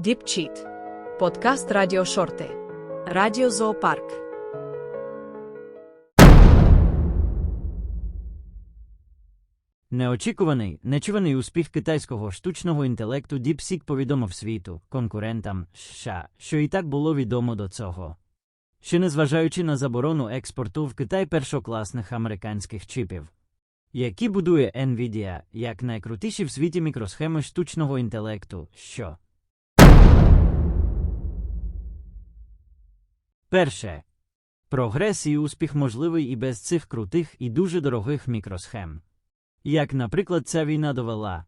Діпчіт. Подкаст Радіо Шорти. Радіо Зоопарк. Неочікуваний, нечуваний успіх китайського штучного інтелекту DeepSeek повідомив світу, конкурентам США, що і так було відомо до цього. Що незважаючи на заборону експорту в Китай першокласних американських чіпів, які будує Nvidia як найкрутіші в світі мікросхеми штучного інтелекту, що перше прогрес і успіх можливий і без цих крутих і дуже дорогих мікросхем. Як, наприклад, ця війна довела,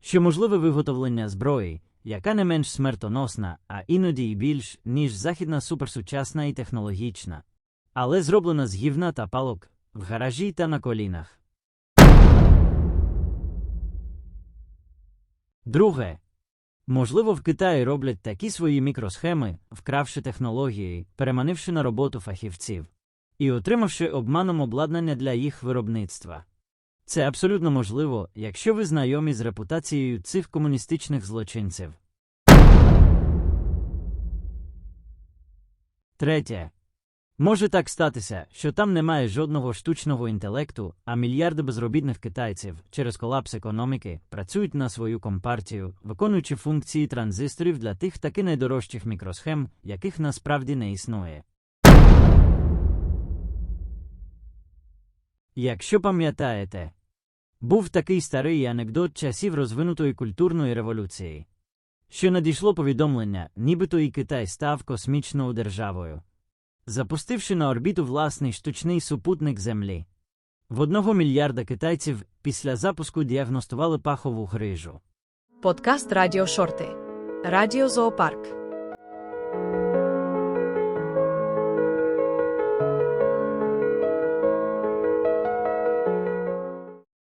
що можливе виготовлення зброї, яка не менш смертоносна, а іноді й більш, ніж західна суперсучасна і технологічна, але зроблена з гівна та палок в гаражі та на колінах. Друге. Можливо, в Китаї роблять такі свої мікросхеми, вкравши технології, переманивши на роботу фахівців і отримавши обманом обладнання для їх виробництва. Це абсолютно можливо, якщо ви знайомі з репутацією цих комуністичних злочинців. Третє. Може так статися, що там немає жодного штучного інтелекту, а мільярди безробітних китайців через колапс економіки працюють на свою компартію, виконуючи функції транзисторів для тих таки найдорожчих мікросхем, яких насправді не існує. Якщо пам'ятаєте, був такий старий анекдот часів розвинутої культурної революції, що надійшло повідомлення, нібито і Китай став космічною державою, запустивши на орбіту власний штучний супутник Землі. В одного мільярда китайців після запуску діагностували пахову грижу. Подкаст Радіо Шорти. Радіо Зоопарк.